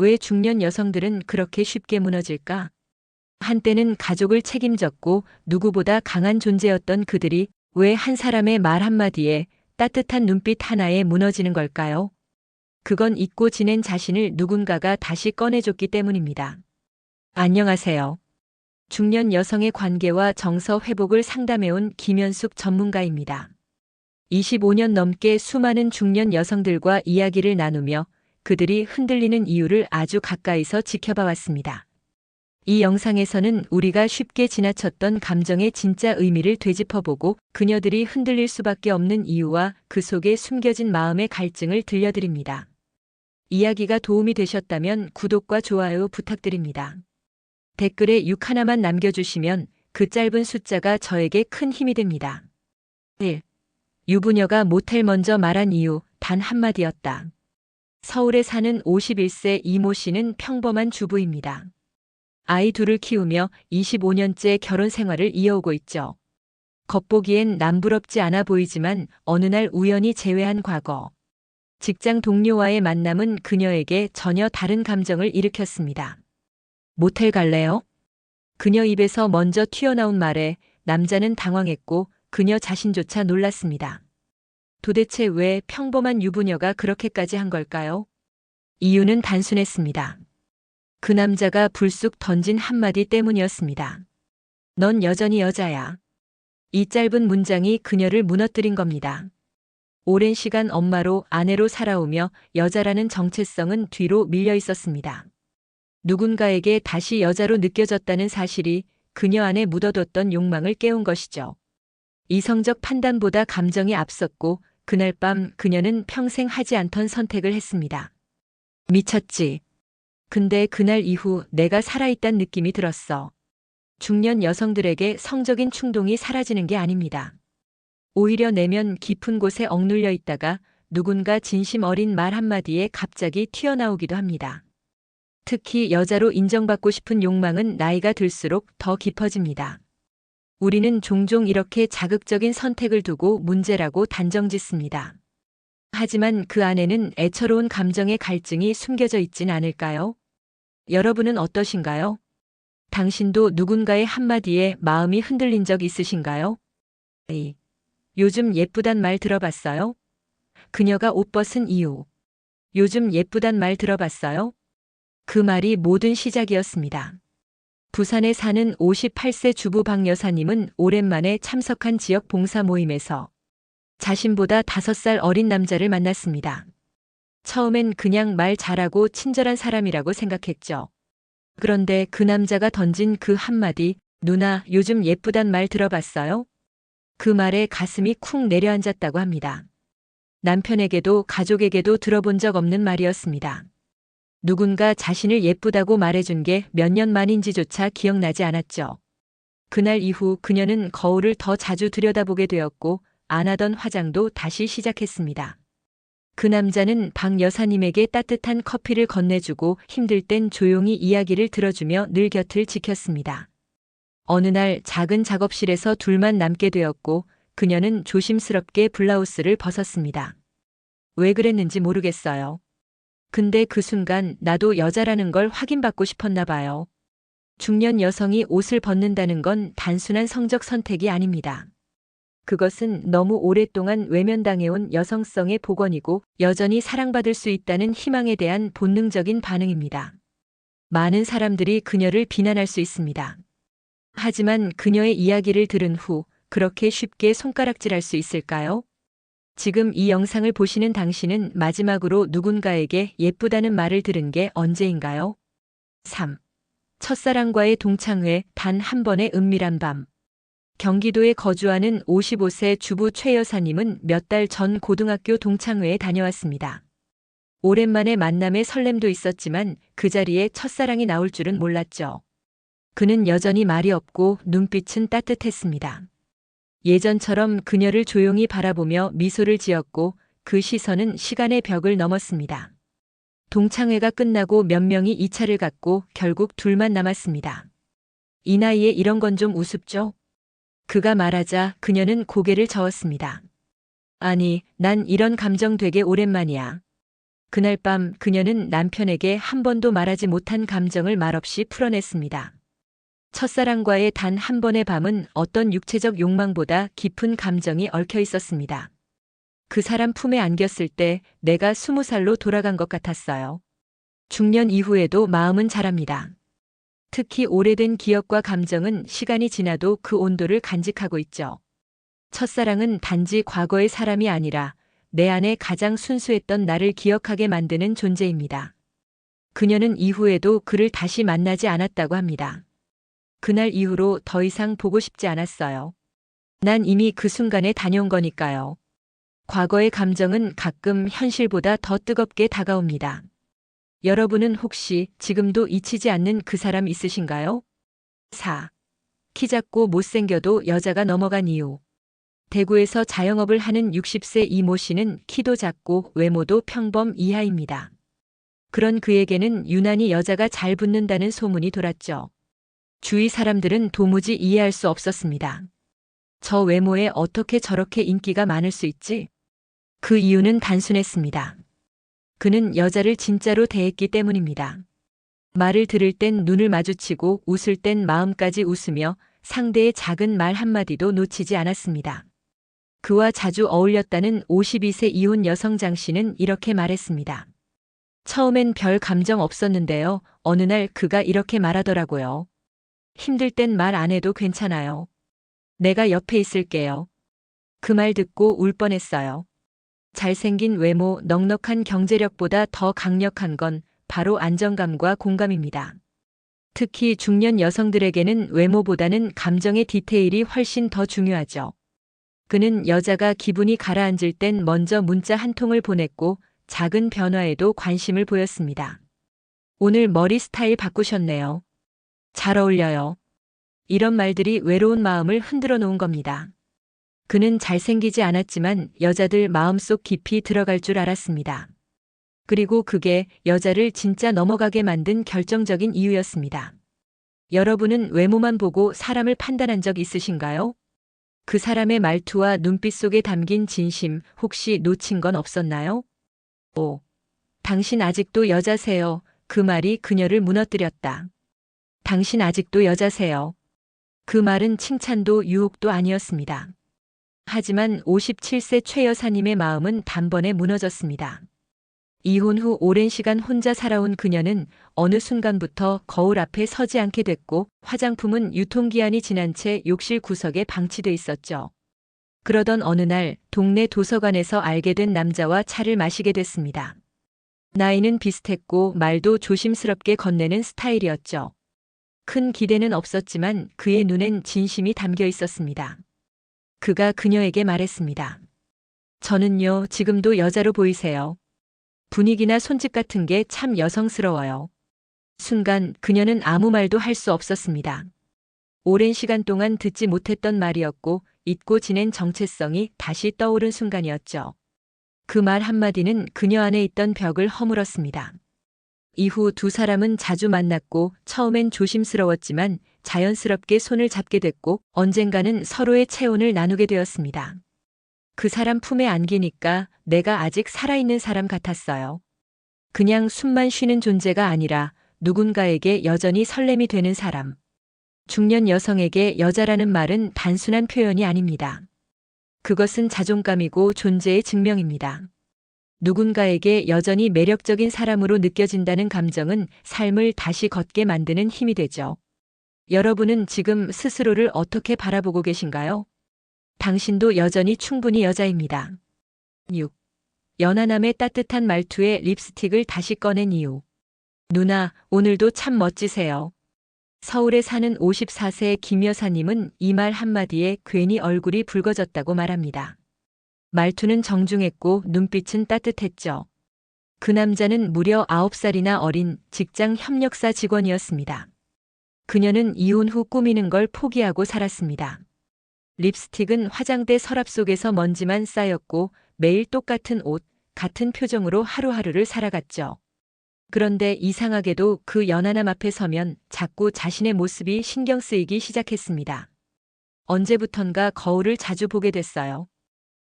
왜 중년 여성들은 그렇게 쉽게 무너질까? 한때는 가족을 책임졌고 누구보다 강한 존재였던 그들이 왜 한 사람의 말 한마디에 따뜻한 눈빛 하나에 무너지는 걸까요? 그건 잊고 지낸 자신을 누군가가 다시 꺼내줬기 때문입니다. 안녕하세요. 중년 여성의 관계와 정서 회복을 상담해온 김현숙 전문가입니다. 25년 넘게 수많은 중년 여성들과 이야기를 나누며 그들이 흔들리는 이유를 아주 가까이서 지켜봐 왔습니다. 이 영상에서는 우리가 쉽게 지나쳤던 감정의 진짜 의미를 되짚어보고 그녀들이 흔들릴 수밖에 없는 이유와 그 속에 숨겨진 마음의 갈증을 들려드립니다. 이야기가 도움이 되셨다면 구독과 좋아요 부탁드립니다. 댓글에 6 하나만 남겨주시면 그 짧은 숫자가 저에게 큰 힘이 됩니다. 1. 유부녀가 모텔 먼저 말한 이유 단 한마디였다. 서울에 사는 51세 이모 씨는 평범한 주부입니다. 아이 둘을 키우며 25년째 결혼 생활을 이어오고 있죠. 겉보기엔 남부럽지 않아 보이지만 어느 날 우연히 재회한 과거. 직장 동료와의 만남은 그녀에게 전혀 다른 감정을 일으켰습니다. 모텔 갈래요? 그녀 입에서 먼저 튀어나온 말에 남자는 당황했고 그녀 자신조차 놀랐습니다. 도대체 왜 평범한 유부녀가 그렇게까지 한 걸까요? 이유는 단순했습니다. 그 남자가 불쑥 던진 한마디 때문이었습니다. 넌 여전히 여자야. 이 짧은 문장이 그녀를 무너뜨린 겁니다. 오랜 시간 엄마로 아내로 살아오며 여자라는 정체성은 뒤로 밀려 있었습니다. 누군가에게 다시 여자로 느껴졌다는 사실이 그녀 안에 묻어뒀던 욕망을 깨운 것이죠. 이성적 판단보다 감정이 앞섰고 그날 밤 그녀는 평생 하지 않던 선택을 했습니다. 미쳤지. 근데 그날 이후 내가 살아있단 느낌이 들었어. 중년 여성들에게 성적인 충동이 사라지는 게 아닙니다. 오히려 내면 깊은 곳에 억눌려 있다가 누군가 진심 어린 말 한마디에 갑자기 튀어나오기도 합니다. 특히 여자로 인정받고 싶은 욕망은 나이가 들수록 더 깊어집니다. 우리는 종종 이렇게 자극적인 선택을 두고 문제라고 단정 짓습니다. 하지만 그 안에는 애처로운 감정의 갈증이 숨겨져 있진 않을까요? 여러분은 어떠신가요? 당신도 누군가의 한마디에 마음이 흔들린 적 있으신가요? 에이, 요즘 예쁘단 말 들어봤어요? 그녀가 옷 벗은 이유. 요즘 예쁘단 말 들어봤어요? 그 말이 모든 시작이었습니다. 부산에 사는 58세 주부 박 여사님은 오랜만에 참석한 지역 봉사 모임에서 자신보다 5살 어린 남자를 만났습니다. 처음엔 그냥 말 잘하고 친절한 사람이라고 생각했죠. 그런데 그 남자가 던진 그 한마디, 누나 요즘 예쁘단 말 들어봤어요? 그 말에 가슴이 쿵 내려앉았다고 합니다. 남편에게도 가족에게도 들어본 적 없는 말이었습니다. 누군가 자신을 예쁘다고 말해준 게 몇 년 만인지조차 기억나지 않았죠. 그날 이후 그녀는 거울을 더 자주 들여다보게 되었고 안 하던 화장도 다시 시작했습니다. 그 남자는 박 여사님에게 따뜻한 커피를 건네주고 힘들 땐 조용히 이야기를 들어주며 늘 곁을 지켰습니다. 어느 날 작은 작업실에서 둘만 남게 되었고 그녀는 조심스럽게 블라우스를 벗었습니다. 왜 그랬는지 모르겠어요. 근데 그 순간 나도 여자라는 걸 확인받고 싶었나 봐요. 중년 여성이 옷을 벗는다는 건 단순한 성적 선택이 아닙니다. 그것은 너무 오랫동안 외면당해온 여성성의 복원이고 여전히 사랑받을 수 있다는 희망에 대한 본능적인 반응입니다. 많은 사람들이 그녀를 비난할 수 있습니다. 하지만 그녀의 이야기를 들은 후 그렇게 쉽게 손가락질할 수 있을까요? 지금 이 영상을 보시는 당신은 마지막으로 누군가에게 예쁘다는 말을 들은 게 언제인가요? 3. 첫사랑과의 동창회 단 한 번의 은밀한 밤. 경기도에 거주하는 55세 주부 최 여사님은 몇 달 전 고등학교 동창회에 다녀왔습니다. 오랜만에 만남의 설렘도 있었지만 그 자리에 첫사랑이 나올 줄은 몰랐죠. 그는 여전히 말이 없고 눈빛은 따뜻했습니다. 예전처럼 그녀를 조용히 바라보며 미소를 지었고 그 시선은 시간의 벽을 넘었습니다. 동창회가 끝나고 몇 명이 이 차를 갔고 결국 둘만 남았습니다. 이 나이에 이런 건 좀 우습죠? 그가 말하자 그녀는 고개를 저었습니다. 아니, 난 이런 감정 되게 오랜만이야. 그날 밤 그녀는 남편에게 한 번도 말하지 못한 감정을 말없이 풀어냈습니다. 첫사랑과의 단 한 번의 밤은 어떤 육체적 욕망보다 깊은 감정이 얽혀 있었습니다. 그 사람 품에 안겼을 때 내가 스무 살로 돌아간 것 같았어요. 중년 이후에도 마음은 자랍니다. 특히 오래된 기억과 감정은 시간이 지나도 그 온도를 간직하고 있죠. 첫사랑은 단지 과거의 사람이 아니라 내 안에 가장 순수했던 나를 기억하게 만드는 존재입니다. 그녀는 이후에도 그를 다시 만나지 않았다고 합니다. 그날 이후로 더 이상 보고 싶지 않았어요. 난 이미 그 순간에 다녀온 거니까요. 과거의 감정은 가끔 현실보다 더 뜨겁게 다가옵니다. 여러분은 혹시 지금도 잊히지 않는 그 사람 있으신가요? 4. 키 작고 못생겨도 여자가 넘어간 이유. 대구에서 자영업을 하는 60세 이모 씨는 키도 작고 외모도 평범 이하입니다. 그런 그에게는 유난히 여자가 잘 붙는다는 소문이 돌았죠. 주위 사람들은 도무지 이해할 수 없었습니다. 저 외모에 어떻게 저렇게 인기가 많을 수 있지? 그 이유는 단순했습니다. 그는 여자를 진짜로 대했기 때문입니다. 말을 들을 땐 눈을 마주치고 웃을 땐 마음까지 웃으며 상대의 작은 말 한마디도 놓치지 않았습니다. 그와 자주 어울렸다는 52세 이혼 여성 장 씨는 이렇게 말했습니다. 처음엔 별 감정 없었는데요. 어느 날 그가 이렇게 말하더라고요. 힘들 땐 말 안 해도 괜찮아요. 내가 옆에 있을게요. 그 말 듣고 울 뻔했어요. 잘생긴 외모, 넉넉한 경제력보다 더 강력한 건 바로 안정감과 공감입니다. 특히 중년 여성들에게는 외모보다는 감정의 디테일이 훨씬 더 중요하죠. 그는 여자가 기분이 가라앉을 땐 먼저 문자 한 통을 보냈고 작은 변화에도 관심을 보였습니다. 오늘 머리 스타일 바꾸셨네요. 잘 어울려요. 이런 말들이 외로운 마음을 흔들어 놓은 겁니다. 그는 잘생기지 않았지만 여자들 마음속 깊이 들어갈 줄 알았습니다. 그리고 그게 여자를 진짜 넘어가게 만든 결정적인 이유였습니다. 여러분은 외모만 보고 사람을 판단한 적 있으신가요? 그 사람의 말투와 눈빛 속에 담긴 진심 혹시 놓친 건 없었나요? 5. 당신 아직도 여자세요. 그 말이 그녀를 무너뜨렸다. 당신 아직도 여자세요. 그 말은 칭찬도 유혹도 아니었습니다. 하지만 57세 최 여사님의 마음은 단번에 무너졌습니다. 이혼 후 오랜 시간 혼자 살아온 그녀는 어느 순간부터 거울 앞에 서지 않게 됐고 화장품은 유통기한이 지난 채 욕실 구석에 방치돼 있었죠. 그러던 어느 날 동네 도서관에서 알게 된 남자와 차를 마시게 됐습니다. 나이는 비슷했고 말도 조심스럽게 건네는 스타일이었죠. 큰 기대는 없었지만 그의 눈엔 진심이 담겨 있었습니다. 그가 그녀에게 말했습니다. 저는요, 지금도 여자로 보이세요. 분위기나 손짓 같은 게 참 여성스러워요. 순간 그녀는 아무 말도 할 수 없었습니다. 오랜 시간 동안 듣지 못했던 말이었고 잊고 지낸 정체성이 다시 떠오른 순간이었죠. 그 말 한마디는 그녀 안에 있던 벽을 허물었습니다. 이후 두 사람은 자주 만났고 처음엔 조심스러웠지만 자연스럽게 손을 잡게 됐고 언젠가는 서로의 체온을 나누게 되었습니다. 그 사람 품에 안기니까 내가 아직 살아있는 사람 같았어요. 그냥 숨만 쉬는 존재가 아니라 누군가에게 여전히 설렘이 되는 사람. 중년 여성에게 여자라는 말은 단순한 표현이 아닙니다. 그것은 자존감이고 존재의 증명입니다. 누군가에게 여전히 매력적인 사람으로 느껴진다는 감정은 삶을 다시 걷게 만드는 힘이 되죠. 여러분은 지금 스스로를 어떻게 바라보고 계신가요? 당신도 여전히 충분히 여자입니다. 6. 연하남의 따뜻한 말투에 립스틱을 다시 꺼낸 이유. 누나, 오늘도 참 멋지세요. 서울에 사는 54세 김 여사님은 이 말 한마디에 괜히 얼굴이 붉어졌다고 말합니다. 말투는 정중했고 눈빛은 따뜻했죠. 그 남자는 무려 9살이나 어린 직장 협력사 직원이었습니다. 그녀는 이혼 후 꾸미는 걸 포기하고 살았습니다. 립스틱은 화장대 서랍 속에서 먼지만 쌓였고 매일 똑같은 옷, 같은 표정으로 하루하루를 살아갔죠. 그런데 이상하게도 그 연하남 앞에 서면 자꾸 자신의 모습이 신경 쓰이기 시작했습니다. 언제부턴가 거울을 자주 보게 됐어요.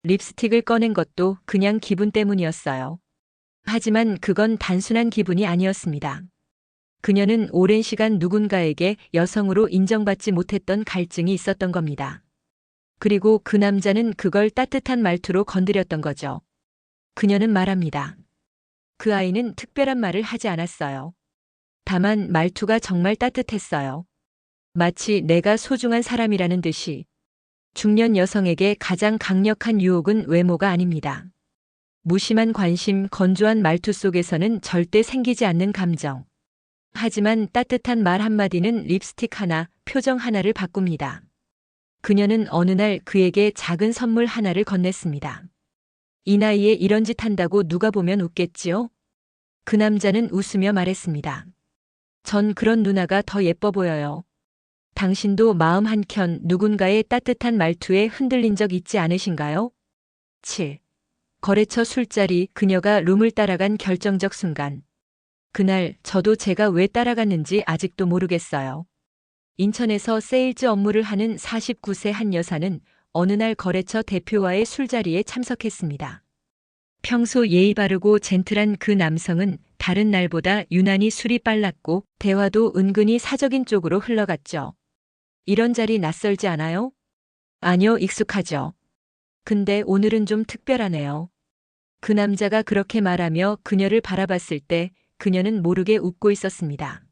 립스틱을 꺼낸 것도 그냥 기분 때문이었어요. 하지만 그건 단순한 기분이 아니었습니다. 그녀는 오랜 시간 누군가에게 여성으로 인정받지 못했던 갈증이 있었던 겁니다. 그리고 그 남자는 그걸 따뜻한 말투로 건드렸던 거죠. 그녀는 말합니다. 그 아이는 특별한 말을 하지 않았어요. 다만 말투가 정말 따뜻했어요. 마치 내가 소중한 사람이라는 듯이. 중년 여성에게 가장 강력한 유혹은 외모가 아닙니다. 무심한 관심, 건조한 말투 속에서는 절대 생기지 않는 감정. 하지만 따뜻한 말 한마디는 립스틱 하나, 표정 하나를 바꿉니다. 그녀는 어느 날 그에게 작은 선물 하나를 건넸습니다. 이 나이에 이런 짓 한다고 누가 보면 웃겠지요? 그 남자는 웃으며 말했습니다. 전 그런 누나가 더 예뻐 보여요. 당신도 마음 한켠 누군가의 따뜻한 말투에 흔들린 적 있지 않으신가요? 7. 거래처 술자리 그녀가 룸을 따라간 결정적 순간. 그날 저도 제가 왜 따라갔는지 아직도 모르겠어요. 인천에서 세일즈 업무를 하는 49세 한 여사는 어느 날 거래처 대표와의 술자리에 참석했습니다. 평소 예의 바르고 젠틀한 그 남성은 다른 날보다 유난히 술이 빨랐고 대화도 은근히 사적인 쪽으로 흘러갔죠. 이런 자리 낯설지 않아요? 아니요, 익숙하죠. 근데 오늘은 좀 특별하네요. 그 남자가 그렇게 말하며 그녀를 바라봤을 때 그녀는 모르게 웃고 있었습니다.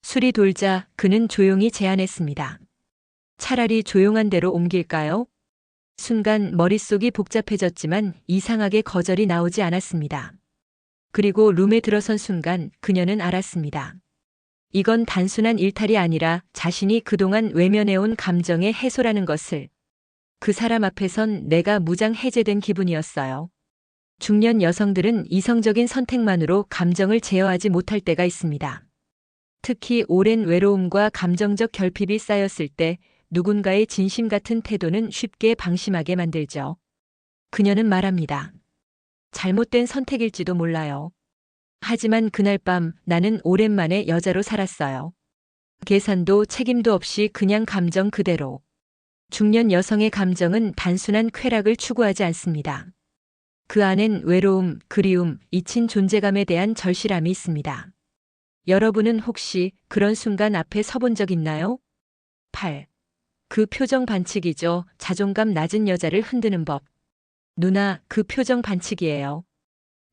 술이 돌자 그는 조용히 제안했습니다. 차라리 조용한 데로 옮길까요? 순간 머릿속이 복잡해졌지만 이상하게 거절이 나오지 않았습니다. 그리고 룸에 들어선 순간 그녀는 알았습니다. 이건 단순한 일탈이 아니라 자신이 그동안 외면해온 감정의 해소라는 것을 그 사람 앞에선 내가 무장 해제된 기분이었어요. 중년 여성들은 이성적인 선택만으로 감정을 제어하지 못할 때가 있습니다. 특히 오랜 외로움과 감정적 결핍이 쌓였을 때 누군가의 진심 같은 태도는 쉽게 방심하게 만들죠. 그녀는 말합니다. 잘못된 선택일지도 몰라요. 하지만 그날 밤 나는 오랜만에 여자로 살았어요. 계산도 책임도 없이 그냥 감정 그대로. 중년 여성의 감정은 단순한 쾌락을 추구하지 않습니다. 그 안엔 외로움, 그리움, 잊힌 존재감에 대한 절실함이 있습니다. 여러분은 혹시 그런 순간 앞에 서본 적 있나요? 8. 그 표정 반칙이죠. 자존감 낮은 여자를 흔드는 법. 누나, 그 표정 반칙이에요.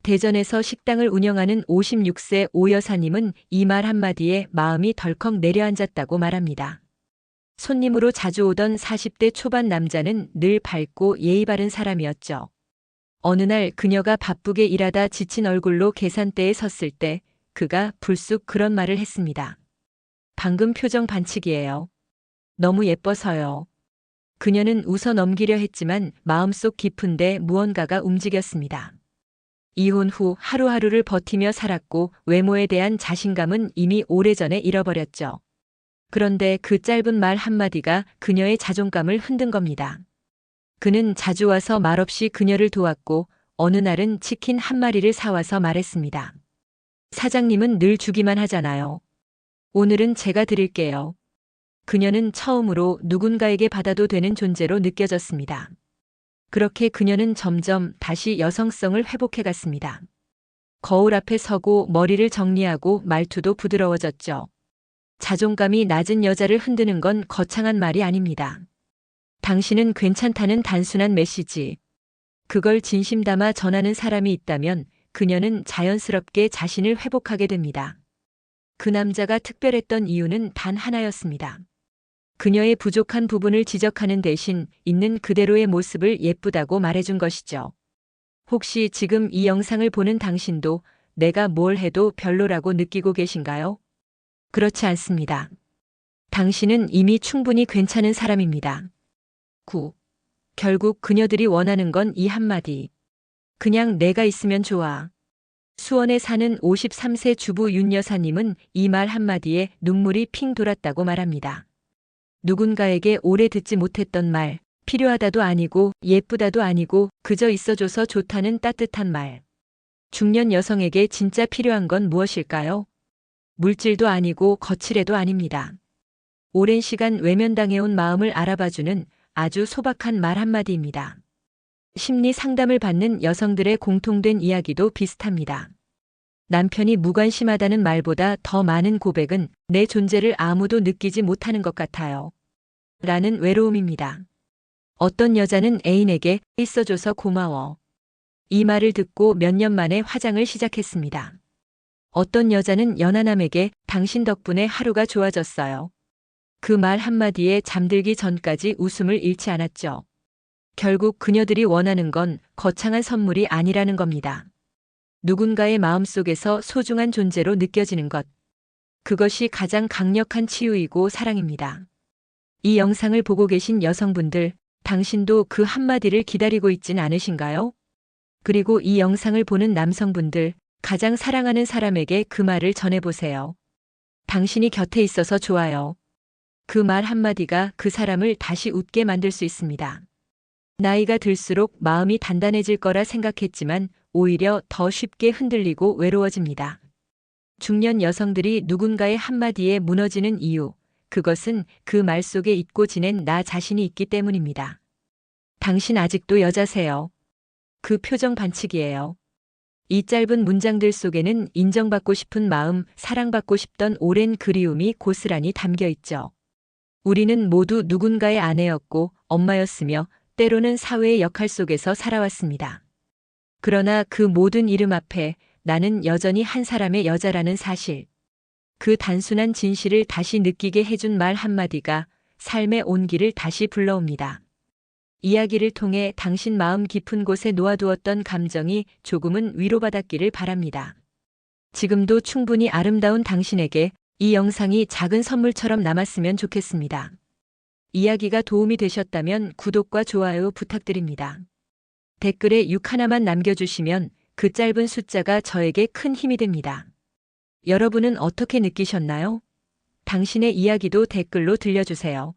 대전에서 식당을 운영하는 56세 오 여사님은 이 말 한마디에 마음이 덜컥 내려앉았다고 말합니다. 손님으로 자주 오던 40대 초반 남자는 늘 밝고 예의 바른 사람이었죠. 어느 날 그녀가 바쁘게 일하다 지친 얼굴로 계산대에 섰을 때 그가 불쑥 그런 말을 했습니다. 방금 표정 반칙이에요. 너무 예뻐서요. 그녀는 웃어 넘기려 했지만 마음속 깊은데 무언가가 움직였습니다. 이혼 후 하루하루를 버티며 살았고 외모에 대한 자신감은 이미 오래전에 잃어버렸죠. 그런데 그 짧은 말 한마디가 그녀의 자존감을 흔든 겁니다. 그는 자주 와서 말없이 그녀를 도왔고 어느 날은 치킨 한 마리를 사와서 말했습니다. 사장님은 늘 주기만 하잖아요. 오늘은 제가 드릴게요. 그녀는 처음으로 누군가에게 받아도 되는 존재로 느껴졌습니다. 그렇게 그녀는 점점 다시 여성성을 회복해 갔습니다. 거울 앞에 서고 머리를 정리하고 말투도 부드러워졌죠. 자존감이 낮은 여자를 흔드는 건 거창한 말이 아닙니다. 당신은 괜찮다는 단순한 메시지. 그걸 진심 담아 전하는 사람이 있다면 그녀는 자연스럽게 자신을 회복하게 됩니다. 그 남자가 특별했던 이유는 단 하나였습니다. 그녀의 부족한 부분을 지적하는 대신 있는 그대로의 모습을 예쁘다고 말해준 것이죠. 혹시 지금 이 영상을 보는 당신도 내가 뭘 해도 별로라고 느끼고 계신가요? 그렇지 않습니다. 당신은 이미 충분히 괜찮은 사람입니다. 9. 결국 그녀들이 원하는 건 이 한마디. 그냥 내가 있으면 좋아. 수원에 사는 53세 주부 윤 여사님은 이 말 한마디에 눈물이 핑 돌았다고 말합니다. 누군가에게 오래 듣지 못했던 말, 필요하다도 아니고 예쁘다도 아니고 그저 있어줘서 좋다는 따뜻한 말. 중년 여성에게 진짜 필요한 건 무엇일까요? 물질도 아니고 거칠애도 아닙니다. 오랜 시간 외면당해온 마음을 알아봐주는 아주 소박한 말 한마디입니다. 심리 상담을 받는 여성들의 공통된 이야기도 비슷합니다. 남편이 무관심하다는 말보다 더 많은 고백은 내 존재를 아무도 느끼지 못하는 것 같아요. 라는 외로움입니다. 어떤 여자는 애인에게 있어줘서 고마워. 이 말을 듣고 몇 년 만에 화장을 시작했습니다. 어떤 여자는 연하남에게 당신 덕분에 하루가 좋아졌어요. 그 말 한마디에 잠들기 전까지 웃음을 잃지 않았죠. 결국 그녀들이 원하는 건 거창한 선물이 아니라는 겁니다. 누군가의 마음 속에서 소중한 존재로 느껴지는 것. 그것이 가장 강력한 치유이고 사랑입니다. 이 영상을 보고 계신 여성분들, 당신도 그 한마디를 기다리고 있진 않으신가요? 그리고 이 영상을 보는 남성분들, 가장 사랑하는 사람에게 그 말을 전해보세요. 당신이 곁에 있어서 좋아요. 그 말 한마디가 그 사람을 다시 웃게 만들 수 있습니다. 나이가 들수록 마음이 단단해질 거라 생각했지만 오히려 더 쉽게 흔들리고 외로워집니다. 중년 여성들이 누군가의 한마디에 무너지는 이유, 그것은 그 말 속에 잊고 지낸 나 자신이 있기 때문입니다. 당신 아직도 여자세요. 그 표정 반칙이에요. 이 짧은 문장들 속에는 인정받고 싶은 마음, 사랑받고 싶던 오랜 그리움이 고스란히 담겨 있죠. 우리는 모두 누군가의 아내였고 엄마였으며 때로는 사회의 역할 속에서 살아왔습니다. 그러나 그 모든 이름 앞에 나는 여전히 한 사람의 여자라는 사실. 그 단순한 진실을 다시 느끼게 해준 말 한마디가 삶의 온기를 다시 불러옵니다. 이야기를 통해 당신 마음 깊은 곳에 놓아두었던 감정이 조금은 위로받았기를 바랍니다. 지금도 충분히 아름다운 당신에게 이 영상이 작은 선물처럼 남았으면 좋겠습니다. 이야기가 도움이 되셨다면 구독과 좋아요 부탁드립니다. 댓글에 6 하나만 남겨주시면 그 짧은 숫자가 저에게 큰 힘이 됩니다. 여러분은 어떻게 느끼셨나요? 당신의 이야기도 댓글로 들려주세요.